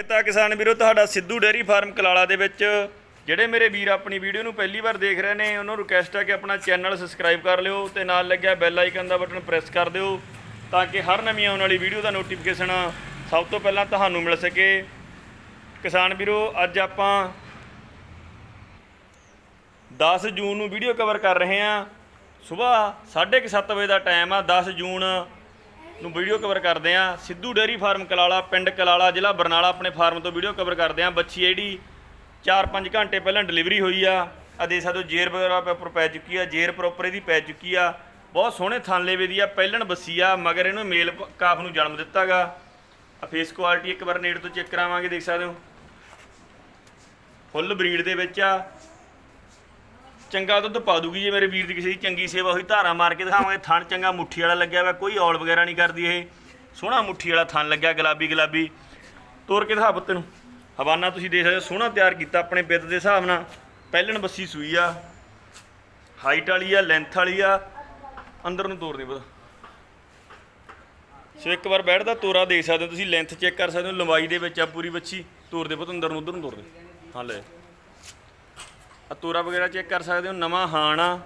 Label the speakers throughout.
Speaker 1: ਇਹ ਕਿਸਾਨ ਵੀਰੋ, ਤੁਹਾਡਾ ਸਿੱਧੂ ਡੇਅਰੀ ਫਾਰਮ ਕਲਾਲਾ ਦੇ ਵਿੱਚ ਜਿਹੜੇ ਮੇਰੇ ਵੀਰ ਆਪਣੀ ਵੀਡੀਓ ਨੂੰ ਪਹਿਲੀ ਵਾਰ ਦੇਖ ਰਹੇ ਨੇ, ਉਹਨਾਂ ਨੂੰ ਰਿਕਵੈਸਟ ਹੈ ਕਿ ਆਪਣਾ ਚੈਨਲ ਸਬਸਕ੍ਰਾਈਬ ਕਰ ਲਿਓ ਤੇ ਨਾਲ ਲੱਗਿਆ ਬੈਲ ਆਈਕਨ ਦਾ ਬਟਨ ਪ੍ਰੈਸ ਕਰ ਦਿਓ ਤਾਂ ਕਿ ਹਰ ਨਵੀਂ ਆਉਣ ਵਾਲੀ ਵੀਡੀਓ ਦਾ ਨੋਟੀਫਿਕੇਸ਼ਨ ਸਭ ਤੋਂ ਪਹਿਲਾਂ ਤੁਹਾਨੂੰ ਮਿਲ ਸਕੇ। ਕਿਸਾਨ ਵੀਰੋ, ਅੱਜ ਆਪਾਂ 10 ਜੂਨ ਨੂੰ ਵੀਡੀਓ ਕਵਰ ਕਰ ਰਹੇ ਹਾਂ। ਸਵੇਰ 7:30 ਵਜੇ ਦਾ ਟਾਈਮ ਆ 10 ਜੂਨ ਨੂੰ ਵੀਡੀਓ ਕਵਰ ਕਰਦੇ ਆ ਸਿੱਧੂ ਡੇਅਰੀ ਫਾਰਮ ਕਲਾਲਾ, ਪਿੰਡ ਕਲਾਲਾ, ਜ਼ਿਲ੍ਹਾ ਬਰਨਾਲਾ ਆਪਣੇ ਫਾਰਮ ਤੋਂ ਵੀਡੀਓ ਕਵਰ ਕਰਦੇ ਆ ਬੱਚੀ ਜਿਹੜੀ 4-5 ਘੰਟੇ ਪਹਿਲਾਂ ਡਿਲੀਵਰੀ ਹੋਈ ਆ। ਆ ਦੇ ਸਕਦੇ ਜੇਰ ਵਗੈਰਾ ਪ੍ਰੋਪਰ ਪੈ ਚੁੱਕੀ ਆ, ਜੇਰ ਪ੍ਰੋਪਰ ਇਹਦੀ ਪੈ ਚੁੱਕੀ ਆ। ਬਹੁਤ ਸੋਹਣੇ ਥਾਨਲੇਵੇ ਦੀ ਆ, ਪਹਿਲਣ ਬੱਸੀ ਆ, ਮਗਰ ਇਹਨੂੰ ਮੇਲ ਕਾਫ ਨੂੰ ਜਨਮ ਦਿੱਤਾਗਾ। ਆ ਫੇਸ ਕੁਆਲਿਟੀ ਇੱਕ ਵਾਰ ਨੇੜ ਤੋਂ ਚੈੱਕ ਕਰਾਵਾਂਗੇ, ਦੇਖ ਸਕਦੇ ਹੋ। ਫੁੱਲ ਬਰੀਡ ਦੇ ਵਿੱਚ ਆ। ਚੰਗਾ ਦੁੱਧ ਪਾ ਦੂਗੀ ਜੇ ਮੇਰੇ ਵੀਰ ਦੀ ਕਿਸੇ ਦੀ ਚੰਗੀ ਸੇਵਾ ਹੋਈ, ਧਾਰਾ ਮਾਰ ਕੇ ਦਿਖਾਵਾਂਗੇ। ਥਣ ਚੰਗਾ ਮੁੱਠੀ ਵਾਲਾ ਲੱਗਿਆ ਵਾ, ਕੋਈ ਔਲ ਵਗੈਰਾ ਨਹੀਂ ਕਰਦੀ ਇਹ। ਸੋਹਣਾ ਮੁੱਠੀ ਵਾਲਾ ਥਣ ਲੱਗਿਆ, ਗੁਲਾਬੀ ਗੁਲਾਬੀ। ਤੋਰ ਕੇ ਦਿਖਾ ਪੁੱਤ ਨੂੰ ਹਵਾਨਾ ਤੁਸੀਂ ਦੇਖ ਸਕਦੇ ਹੋ, ਸੋਹਣਾ ਤਿਆਰ ਕੀਤਾ ਆਪਣੇ ਬਿੱਦ ਦੇ ਹਿਸਾਬ ਨਾਲ। ਪਹਿਲਣ ਬੱਸੀ ਸੂਈ ਆ, ਹਾਈਟ ਵਾਲੀ ਆ, ਲੈਂਥ ਵਾਲੀ ਆ। ਅੰਦਰ ਨੂੰ ਤੋਰ ਦੇ ਪੁੱਤ। ਸੋ ਇੱਕ ਵਾਰ ਬੈਠਦਾ, ਤੋਰਾ ਦੇਖ ਸਕਦੇ ਹੋ ਤੁਸੀਂ, ਲੈਂਥ ਚੈੱਕ ਕਰ ਸਕਦੇ ਹੋ, ਲੰਬਾਈ ਦੇ ਵਿੱਚ ਆ ਪੂਰੀ ਬੱਚੀ। ਤੋਰ ਦੇ ਪੁੱਤ, ਅੰਦਰ ਨੂੰ, ਉਧਰ ਨੂੰ ਤੋਰ ਦੇ। ਹਾਂ, ਲੈ। ਅਤੂਰਾ ਵਗੈਰਾ ਚੈੱਕ ਕਰ ਸਕਦੇ ਹੋ, ਨਵਾਂ ਹਾਣ ਆ।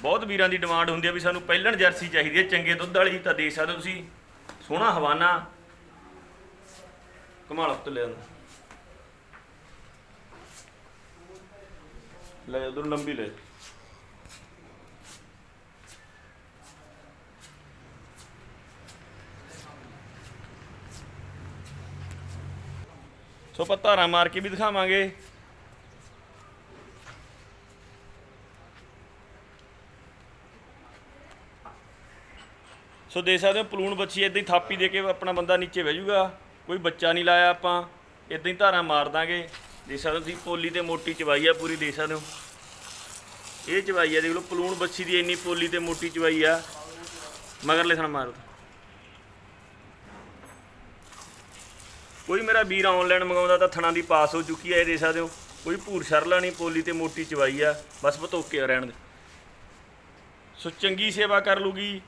Speaker 1: ਬਹੁਤ ਵੀਰਾਂ ਦੀ ਡਿਮਾਂਡ ਹੁੰਦੀ ਆ ਵੀ ਸਾਨੂੰ ਪਹਿਲਣ ਜਰਸੀ ਚਾਹੀਦੀ ਹੈ ਚੰਗੇ ਦੁੱਧ ਵਾਲੀ ਤਾਂ ਦੇ ਸਕਦੇ ਹੋ ਤੁਸੀਂ। ਸੋਹਣਾ ਹਵਾਨਾ। ਕਮਾਲ ਉੱਤੇ ਲੈ ਆਂਦਾ ਲੈ ਉਧਰ ਲੰਬੀ ਲੈ। ਸੋ ਆਪਾਂ ਧਾਰਾਂ ਮਾਰ ਕੇ ਵੀ ਦਿਖਾਵਾਂਗੇ। ਸੋ ਦੇਖ ਸਕਦੇ ਹੋ, ਪਲੂਣ ਬੱਚੀ ਇਦਾਂ ਹੀ ਥਾਪੀ ਦੇ ਕੇ ਆਪਣਾ ਬੰਦਾ ਨੀਚੇ ਬਹਿ ਜਾਊਗਾ। ਕੋਈ ਬੱਚਾ ਨਹੀਂ ਲਾਇਆ ਆਪਾਂ ਇਦਾਂ ਹੀ ਧਾਰਾਂ ਮਾਰ ਦਾਂਗੇ। ਦੇਖ ਸਕਦੇ ਹੋ, ਤੁਸੀਂ ਪੋਲੀ ਤੇ ਮੋਟੀ ਚਵਾਈ ਆ ਪੂਰੀ, ਦੇਖ ਸਕਦੇ ਹੋ। ਇਹ ਚਵਾਈ ਆ, ਦੇਖ ਲਓ, ਪਲੂਣ ਬੱਚੀ ਦੀ ਇੰਨੀ ਪੋਲੀ ਤੇ ਮੋਟੀ ਚਵਾਈ ਆ। ਮਗਰ ਲਿਖਣ ਮਾਰ ਦਿਓ। ਕੋਈ ਮੇਰਾ ਵੀਰ ਆਨਲਾਈਨ ਮੰਗਾਉਂਦਾ ਤਾਂ ਥਣਾ ਦੀ ਪਾਸ ਹੋ ਚੁੱਕੀ ਆ, ਇਹ ਦੇਖ ਸਕਦੇ ਹੋ। ਕੋਈ ਭੂਰ ਸ਼ਰਲਾ ਨਹੀਂ, ਪੋਲੀ ਤੇ ਮੋਟੀ ਚਵਾਈ ਆ। ਬਸ ਬਤੋਕੇ ਰਹਿਣ ਦੇ। ਸੋ ਚੰਗੀ ਸੇਵਾ ਕਰ ਲੂਗੀ।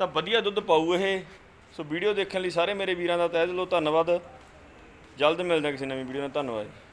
Speaker 1: ਤਾਂ ਵਧੀਆ ਦੁੱਧ ਪਾਊ ਇਹ। ਸੋ ਵੀਡੀਓ ਦੇਖਣ ਲਈ ਸਾਰੇ ਮੇਰੇ ਵੀਰਾਂ ਦਾ ਤਹਿ ਦਿਲੋਂ ਧੰਨਵਾਦ। ਜਲਦ ਮਿਲਦੇ ਹਾਂ ਕਿਸੇ ਨਵੀਂ ਵੀਡੀਓ ਨਾਲ। ਧੰਨਵਾਦ ਜੀ।